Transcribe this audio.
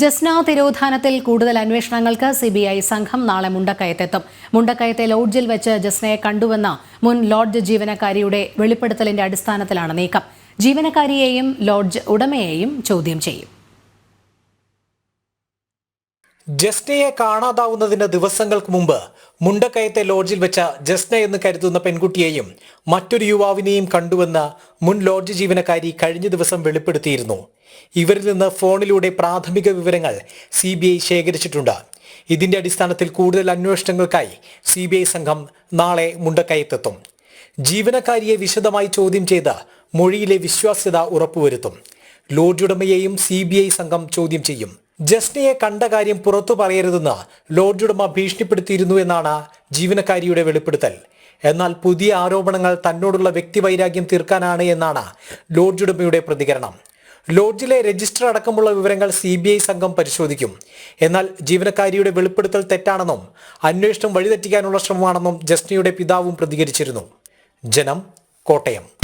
ജസ്ന തിരോധാനത്തിൽ കൂടുതൽ അന്വേഷണങ്ങൾക്ക് സിബിഐ സംഘം നാളെ മുണ്ടക്കയത്തെത്തും. മുണ്ടക്കയത്തെ ലോഡ്ജിൽ വെച്ച് ജസ്നയെ കണ്ടുവെന്ന മുൻ ലോഡ്ജ് ജീവനക്കാരിയുടെ വെളിപ്പെടുത്തലിന്റെ അടിസ്ഥാനത്തിലാണ് നീക്കം. ജീവനക്കാരിയെയും ലോഡ്ജ് ഉടമയെയും ചോദ്യം ചെയ്യും. ജസ്നയെ കാണാതാവുന്നതിന് ദിവസങ്ങൾക്ക് മുമ്പ് മുണ്ടക്കയത്തെ ലോഡ്ജിൽ വെച്ച ജസ്ന എന്ന് കരുതുന്ന പെൺകുട്ടിയെയും മറ്റൊരു യുവാവിനെയും കണ്ടുവെന്ന് മുൻ ലോഡ്ജ് ജീവനക്കാരി കഴിഞ്ഞ ദിവസം വെളിപ്പെടുത്തിയിരുന്നു. ഇവരിൽ നിന്ന് ഫോണിലൂടെ പ്രാഥമിക വിവരങ്ങൾ സി ശേഖരിച്ചിട്ടുണ്ട്. ഇതിന്റെ അടിസ്ഥാനത്തിൽ കൂടുതൽ അന്വേഷണങ്ങൾക്കായി സി സംഘം നാളെ മുണ്ടക്കയത്തെത്തും. ജീവനക്കാരിയെ വിശദമായി ചോദ്യം ചെയ്ത് മൊഴിയിലെ വിശ്വാസ്യത ഉറപ്പുവരുത്തും. ലോഡ്ജുടമയെയും സി സംഘം ചോദ്യം ചെയ്യും. ജസ്നയെ കണ്ട കാര്യം പുറത്തു പറയരുതെന്ന് ലോഡ്ജുടമ ഭീഷണിപ്പെടുത്തിയിരുന്നു എന്നാണ് ജീവനക്കാരിയുടെ വെളിപ്പെടുത്തൽ. എന്നാൽ പുതിയ ആരോപണങ്ങൾ തന്നോടുള്ള വ്യക്തിവൈരാഗ്യം തീർക്കാനാണ് എന്നാണ് ലോഡ്ജുടമയുടെ പ്രതികരണം. ലോഡ്ജിലെ രജിസ്റ്റർ അടക്കമുള്ള വിവരങ്ങൾ സി ബി ഐ സംഘം പരിശോധിക്കും. എന്നാൽ ജീവനക്കാരിയുടെ വെളിപ്പെടുത്തൽ തെറ്റാണെന്നും അന്വേഷണം വഴിതെറ്റിക്കാനുള്ള ശ്രമമാണെന്നും ജസ്നയുടെ പിതാവും പ്രതികരിച്ചിരുന്നു. ജനം കോട്ടയം.